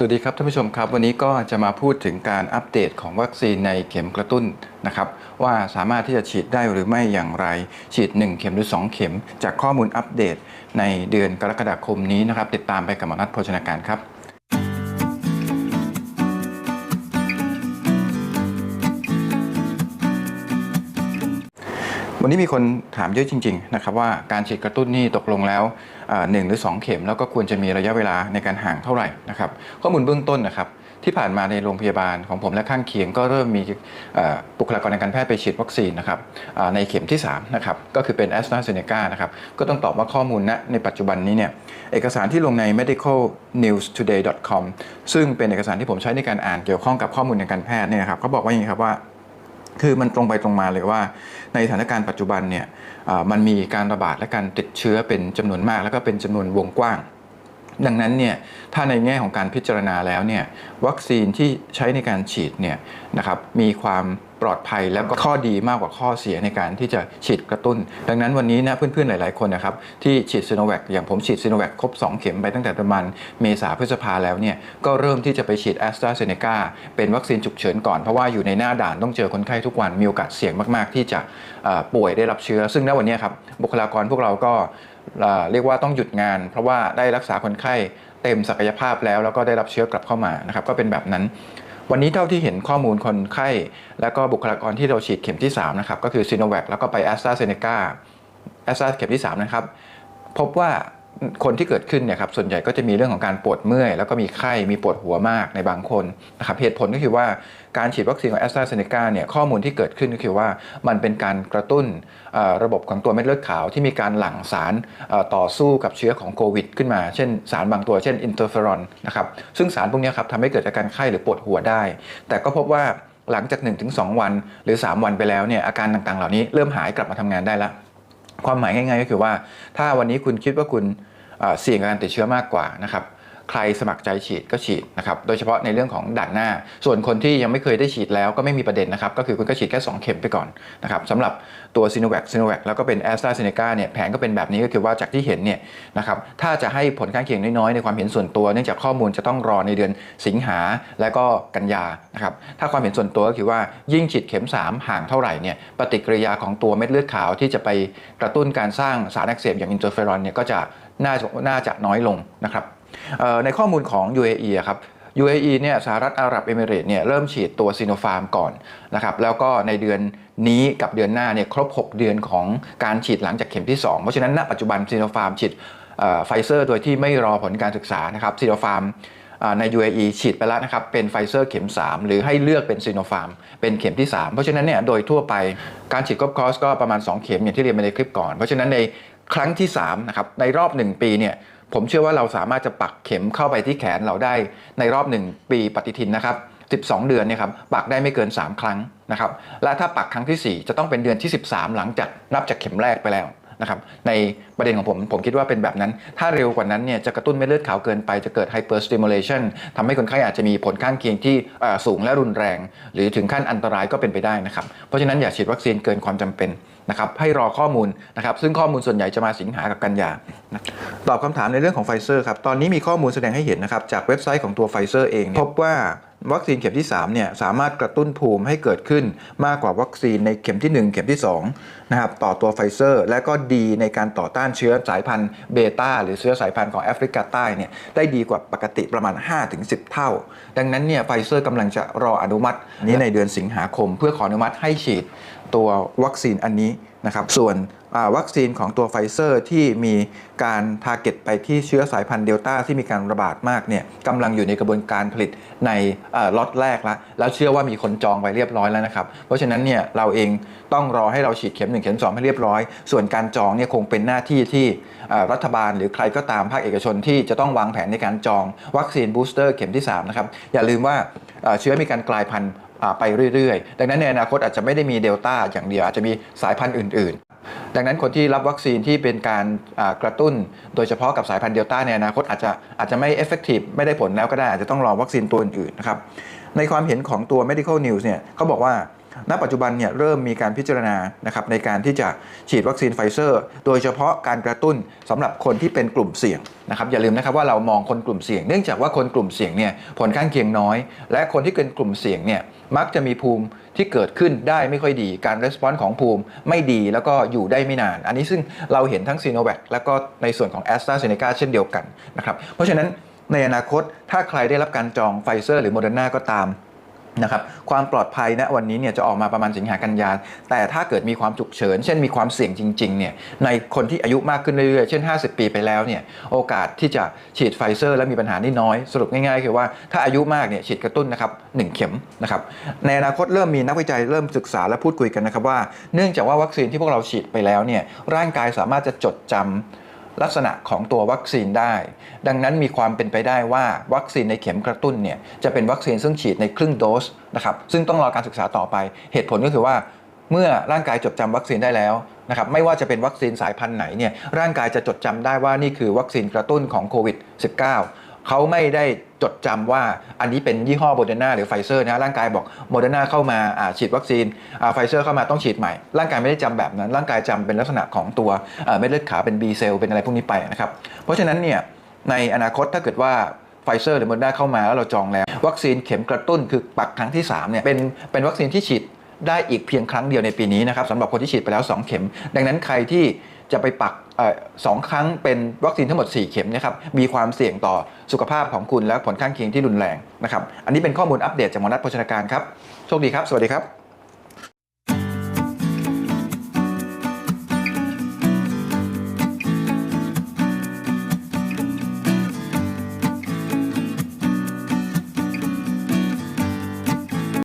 สวัสดีครับท่านผู้ชมครับ วันนี้ก็จะมาพูดถึงการอัปเดตของวัคซีนในเข็มกระตุ้นนะครับว่าสามารถที่จะฉีดได้หรือไม่อย่างไร ฉีด 1 เข็มหรือ 2 เข็ม จากข้อมูลอัปเดตในเดือนกรกฎาคมนี้นะครับ ติดตามไปกับหมอนัทโภชนาการครับ วันนี้มีคนถามเยอะจริงๆนะครับว่าการฉีดกระตุ้นนี่ตกลงแล้วหนึ่งหรือ 2 เข็มแล้วก็ควรจะมีระยะเวลาในการห่างเท่าไหร่นะครับข้อมูลเบื้องต้นนะครับที่ผ่านมาในโรงพยาบาลของผมและข้างเคียงก็เริ่มมีบุคลากรทางการแพทย์ไปฉีดวัคซีนนะครับในเข็มที่3นะครับก็คือเป็น a s t r a z เซ e c a นะครับก็ต้องตอบว่าข้อมูลณในปัจจุบันนี้เนี่ยเอกสารที่ลงใน medicalnewstoday.com ซึ่งเป็นเอกสารที่ผมใช้ในการอ่านเกี่ยวข้องกับข้อมูลทางการแพทย์เนี่ยนะครับเขาบอกว่าอย่างนี้ครับว่า คือมันตรงไปตรงมาเลยว่า ในสถานการณ์ปัจจุบันเนี่ยมันมีการระบาดและการติดเชื้อเป็นจำนวนมาก แล้วก็เป็นจำนวนวงกว้าง ดังนั้นเนี่ยถ้าในแง่ของการพิจารณาแล้วเนี่ยวัคซีนที่ใช้ในการฉีดเนี่ยนะครับมีความปลอดภัยแล้วก็ข้อดีมากกว่าข้อเสียในการที่จะฉีดกระตุ้น ดังนั้นวันนี้นะเพื่อนๆหลายๆคนนะครับที่ฉีดซีโนแวคอย่างผมฉีดซีโนแวคครบ 2 เข็มไปตั้งแต่ประมาณเมษาพฤษภาแล้วเนี่ยก็เริ่มที่จะไปฉีดแอสตราเซเนกาเป็นวัคซีนฉุกเฉินก่อนเพราะว่าอยู่ในหน้าด่านต้องเจอคนไข้ทุกวันมีโอกาสเสี่ยงมาก ๆ ที่จะป่วยได้รับเชื้อ ซึ่งณวันนี้ครับบุคลากรพวกเราก็ เรียกว่าต้องหยุดงาน เพราะว่าได้รักษาคนไข้เต็มศักยภาพแล้ว แล้วก็ได้รับเชื้อกลับเข้ามานะครับก็เป็นแบบนั้น วันนี้เท่าที่เห็นข้อมูลคนไข้ และก็บุคลากรที่เราฉีดเข็มที่3นะครับก็คือซีโนแวคแล้วก็ไปแอสตราเซเนกาแอสตราเข็มที่3นะครับพบว่า คนที่เกิดขึ้นเนี่ยครับส่วนใหญ่ก็จะมีเรื่องของการปวดเมื่อย แล้วก็มีไข้มีปวดหัวมากในบางคนนะครับเหตุผลก็คือว่าการฉีดวัคซีนของแอสตราเซเนกาเนี่ยข้อมูลที่เกิดขึ้นก็คือว่ามันเป็นการกระตุ้นระบบของตัวเม็ดเลือดขาวที่มีการหลั่งสารต่อสู้กับเชื้อของโควิดขึ้นมา เช่นสารบางตัวเช่นอินเตอร์เฟอรอนนะครับซึ่งสารพวกนี้ครับทำให้เกิดอาการไข้หรือปวดหัวได้ แต่ก็พบว่าหลังจาก 1-2 วัน หรือ 3 วันไปแล้วเนี่ยอาการต่างๆ เหล่านี้เริ่มหายกลับมาทำงานได้แล้วความหมายง่ายๆก็คือว่า ถ้าวันนี้คุณคิดว่าคุณ เอ่อเสี่ยงการติดเชื้อมากกว่านะครับ ใครสมัครใจฉีดก็ฉีดนะครับโดยเฉพาะในเรื่องของด่านหน้า ส่วนคนที่ยังไม่เคยได้ฉีดแล้วก็ไม่มีประเด็นนะครับก็คือคุณก็ฉีดแค่ 2 เข็มไปก่อนนะครับสำหรับตัวซีโนแวคซีโนแวคแล้วก็เป็นแอสตราเซเนกาเนี่ยแผนก็เป็นแบบนี้ก็คือว่าจากที่เห็นเนี่ยนะครับถ้าจะให้ผลข้างเคียงน้อยๆ ในความเห็นส่วนตัว เนื่องจากข้อมูลจะต้องรอในเดือนสิงหาและก็กันยานะครับถ้าความเห็นส่วนตัวก็คือว่ายิ่งฉีดเข็ม 3 ห่างเท่าไหร่เนี่ยปฏิกิริยาของตัวเม็ดเลือดขาวที่จะไปกระตุ้นการสร้างสารอักเสบอย่างอินเตอร์เฟอรอนเนี่ยก็จะน่าจะน่าจะน้อยลงนะครับ ในข้อมูลของ UAE อะครับ UAE เนี่ยสหรัฐอาหรับเอมิเรต์เนี่ยเริ่มฉีดตัวซีโนฟาร์มก่อนนะครับแล้วก็ในเดือนนี้กับเดือนหน้าเนี่ยครบ 6 เดือนของการฉีดหลังจากเข็มที่ 2 เพราะฉะนั้นณปัจจุบันซีโนฟาร์มฉีดไฟเซอร์โดยที่ไม่รอผลการศึกษานะครับซีโนฟาร์มใน UAE ฉีดไปแล้วนะครับ เป็นไฟเซอร์เข็ม 3 หรือให้เลือกเป็นซีโนฟาร์มเป็นเข็มที่ 3 เพราะฉะนั้นเนี่ยโดยทั่วไปการฉีดครบคอร์สก็ประมาณ 2 เข็มอย่างที่เรียนไปในคลิปก่อน เพราะฉะนั้นในครั้งที่3นะครับในรอบ 1 ปีเนี่ย ผมเชื่อว่าเราสามารถจะปักเข็มเข้าไปที่แขนเราได้ในรอบ 1 ปีปฏิทินนะครับ 12 เดือนเนี่ยครับปักได้ไม่เกิน 3 ครั้งนะครับและถ้าปักครั้งทีสี่4 จะต้องเป็นเดือนที่ 13 หลังจากนับจากเข็มแรกไปแล้ว นะครับในประเด็นของผม ผมคิดว่าเป็นแบบนั้น ถ้าเร็วกว่านั้นเนี่ยจะกระตุ้นเม็ดเลือดขาวเกินไปจะเกิด hyperstimulation ทำให้คนไข้อาจจะมีผลข้างเคียงที่สูงและรุนแรง หรือถึงขั้นอันตรายก็เป็นไปได้นะครับเพราะฉะนั้นอย่าฉีดวัคซีนเกินความจำเป็นนะครับให้รอข้อมูลนะครับซึ่งข้อมูลส่วนใหญ่จะมาสิงหากับกันยานะตอบคำถามในเรื่องของไฟเซอร์ครับตอนนี้มีข้อมูลแสดงให้เห็นนะครับจากเว็บไซต์ของตัวไฟเซอร์เองพบว่า วัคซีนเข็มที่3เนี่ยสามารถกระตุ้นภูมิให้เกิดขึ้นมากกว่าวัคซีนในเข็มที่ 1 เข็มที่2นะครับต่อตัวไฟเซอร์ และก็ดีในการต่อต้านเชื้อสายพันธุ์เบต้าหรือเชื้อสายพันธุ์ของแอฟริกาใต้เนี่ยได้ดีกว่าปกติประมาณ 5-10 เท่า ดังนั้นเนี่ยไฟเซอร์กำลังจะรออนุมัตินี้ในเดือนสิงหาคม เพื่อขออนุมัติให้ฉีดตัววัคซีนอันนี้ นะครับส่วนวัคซีนของตัวไฟเซอร์ที่มีการทาร์เก็ตไปที่เชื้อสายพันธุ์เดลต้าที่มีการระบาดมากเนี่ยกำลังอยู่ในกระบวนการผลิตในล็อตแรกแล้วแล้วเชื่อว่ามีคนจองไว้เรียบร้อยแล้วนะครับ เพราะฉะนั้นเนี่ยเราเองต้องรอให้เราฉีดเข็ม 1 เข็ม 2 ให้เรียบร้อย ส่วนการจองเนี่ยคงเป็นหน้าที่ที่รัฐบาลหรือใครก็ตามภาคเอกชนที่จะต้องวางแผนในการจองวัคซีนบูสเตอร์เข็มที่3นะครับอย่าลืมว่าเชื้อมีการกลายพันธุ์ ไปเรื่อยๆ ดังนั้นในอนาคตอาจจะไม่ได้มีเดลต้าอย่างเดียวอาจจะมีสายพันธุ์อื่น ๆ ดังนั้นคนที่รับวัคซีนที่เป็นการกระตุ้น โดยเฉพาะกับสายพันธุ์เดลต้าในอนาคตอาจจะอาจจะไม่เอฟเฟกตีฟไม่ได้ผลแล้วก็ได้อาจจะต้องรอวัคซีนตัวอื่นๆนะครับในความเห็นของตัว medical news เนี่ยเขาบอกว่าณปัจจุบันเนี่ยเริ่มมีการพิจารณานะครับในการที่จะฉีดวัคซีนไฟเซอร์ โดยเฉพาะการกระตุ้นสำหรับคนที่เป็นกลุ่มเสี่ยงนะครับอย่าลืมนะครับว่าเรามองคนกลุ่มเสี่ยง เนื่องจากว่าคนกลุ่มเสี่ยงเนี่ยผลข้างเคียงน้อย และคนที่เป็นกลุ่มเสี่ยงเนี่ย มักจะมีภูมิที่เกิดขึ้นได้ไม่ค่อยดี การรีสปอนส์ของภูมิไม่ดีแล้วก็อยู่ได้ไม่นาน อันนี้ซึ่งเราเห็นทั้งซีโนแวคแล้วก็ในส่วนของแอสตราเซเนกาเช่นเดียวกันนะครับ เพราะฉะนั้นในอนาคตถ้าใครได้รับการจองไฟเซอร์หรือโมเดอร์นาก็ตาม นะครับความปลอดภัยณวันนี้เนี่ยจะออกมาประมาณสิงหากันยาแต่ถ้าเกิดมีความฉุกเฉิน เช่นมีความเสี่ยงจริงๆเนี่ยในคนที่อายุมากขึ้นเรื่อยๆ เช่น 50 ปีไปแล้วเนี่ยโอกาสที่จะฉีดไฟเซอร์ แล้วมีปัญหานี่น้อย สรุปง่ายๆ คือว่าถ้าอายุมากเนี่ยฉีดกระตุ้นนะครับหนึ่งเข็มนะครับในอนาคตเริ่มมีนักวิจัยเริ่มศึกษาและพูดคุยกันนะครับว่า เนื่องจากว่าวัคซีนที่พวกเราฉีดไปแล้วเนี่ยร่างกายสามารถจะจดจำ ลักษณะของตัววัคซีนได้ ดังนั้นมีความเป็นไปได้ว่าวัคซีนในเข็มกระตุ้นเนี่ยจะเป็นวัคซีนซึ่งฉีดในครึ่งโดสนะครับซึ่งต้องรอการศึกษาต่อไป เหตุผลก็คือว่าเมื่อร่างกายจดจำวัคซีนได้แล้วนะครับไม่ว่าจะเป็นวัคซีนสายพันธุ์ไหนเนี่ยร่างกายจะจดจำได้ว่านี่คือวัคซีนกระตุ้นของโควิด -19 เขาไม่ได้จดจำว่าอันนี้เป็นยี่ห้อโมเดอร์นาหรือไฟเซอร์นะร่างกายบอกโมเดอร์นาเข้ามาอาฉีดวัคซีนไฟเซอร์เข้ามาต้องฉีดใหม่ ร่างกายไม่ได้จำแบบนั้น ร่างกายจำเป็นลักษณะของตัวเม็ดเลือดขาวเป็น B เซลล์เป็นอะไรพวกนี้ไปนะครับเพราะฉะนั้นเนี่ยในอนาคตถ้าเกิดว่าไฟเซอร์หรือโมเดอร์นาเข้ามาแล้วเราจองแล้ว วัคซีนเข็มกระตุ้นคือปักครั้งที่3เนี่ยเป็นเป็นวัคซีนที่ฉีด ได้อีกเพียงครั้งเดียวในปีนี้นะครับสำหรับคนที่ฉีดไปแล้ว 2 เข็ม ดังนั้นใครที่จะไปปักสองครั้งเป็นวัคซีนทั้งหมด 4 เข็มเนะครับมีความเสี่ยงต่อสุขภาพของคุณและผลข้างเคียงที่รุนแรงนะครับอันนี้เป็นข้อมูลอัปเดตจากมนัสโภชนาการครับโชคดีครับ สวัสดีครับ